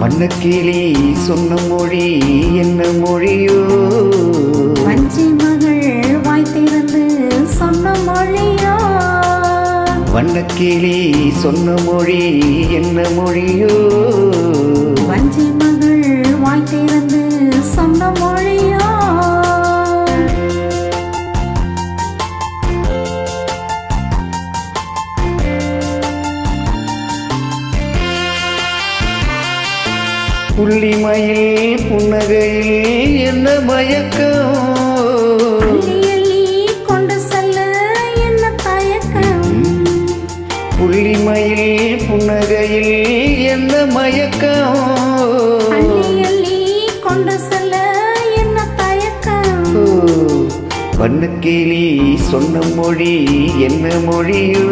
வண்ணக்கிளி சொன்ன மொழி என்ன மொழியோ? வஞ்சி மகள் வாய் திறந்து சொன்ன மொழியோ? வண்ணக்கிளி சொன்ன மொழி என்ன மொழியோ? புள்ளிமயில் புன்னகையில் என்ன மயக்கம்? கொண்டு செல்ல என்ன தயக்கம்? புள்ளிமயில் புன்னகையில் என்ன மயக்கம்? கொண்டு செல்ல என்ன தயக்கம்? ஓ, வண்ணக்கிளி சொன்ன மொழி என்ன மொழியோ?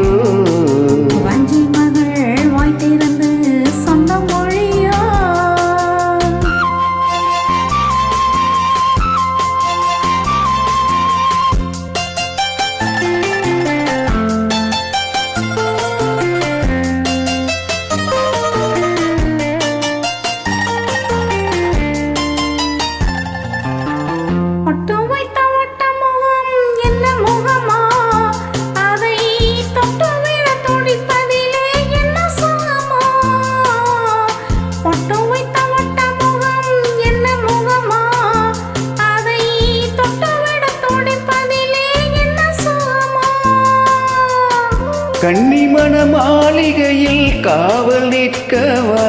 கன்னிமண மாளிகையில் காவல் நிற்கவா?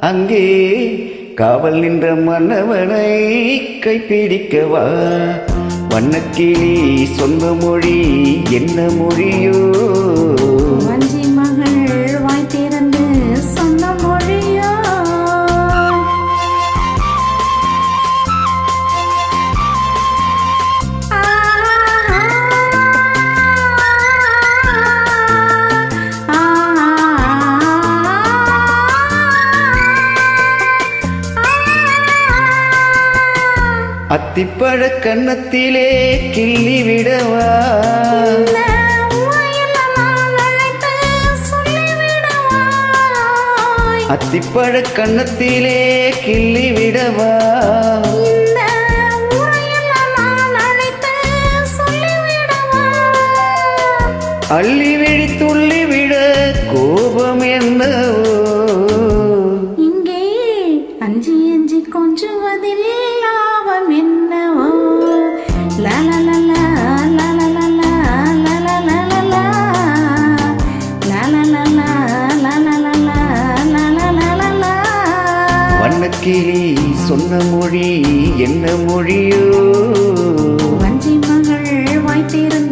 அங்கே காவல் நின்ற மன்னவனை கைப்பிடிக்கவா? வண்ணக்கிளி சொந்த மொழி என்ன மொழியோ? அத்திப்பழ கண்ணத்திலே கிள்ளி விடவா? அத்திப்பழ கண்ணத்திலே கிள்ளி விடவா? அள்ளி விழி வக்கீலே சொன்ன மொழி என்ன மொழியோ? மகள் வாய்த்திருந்த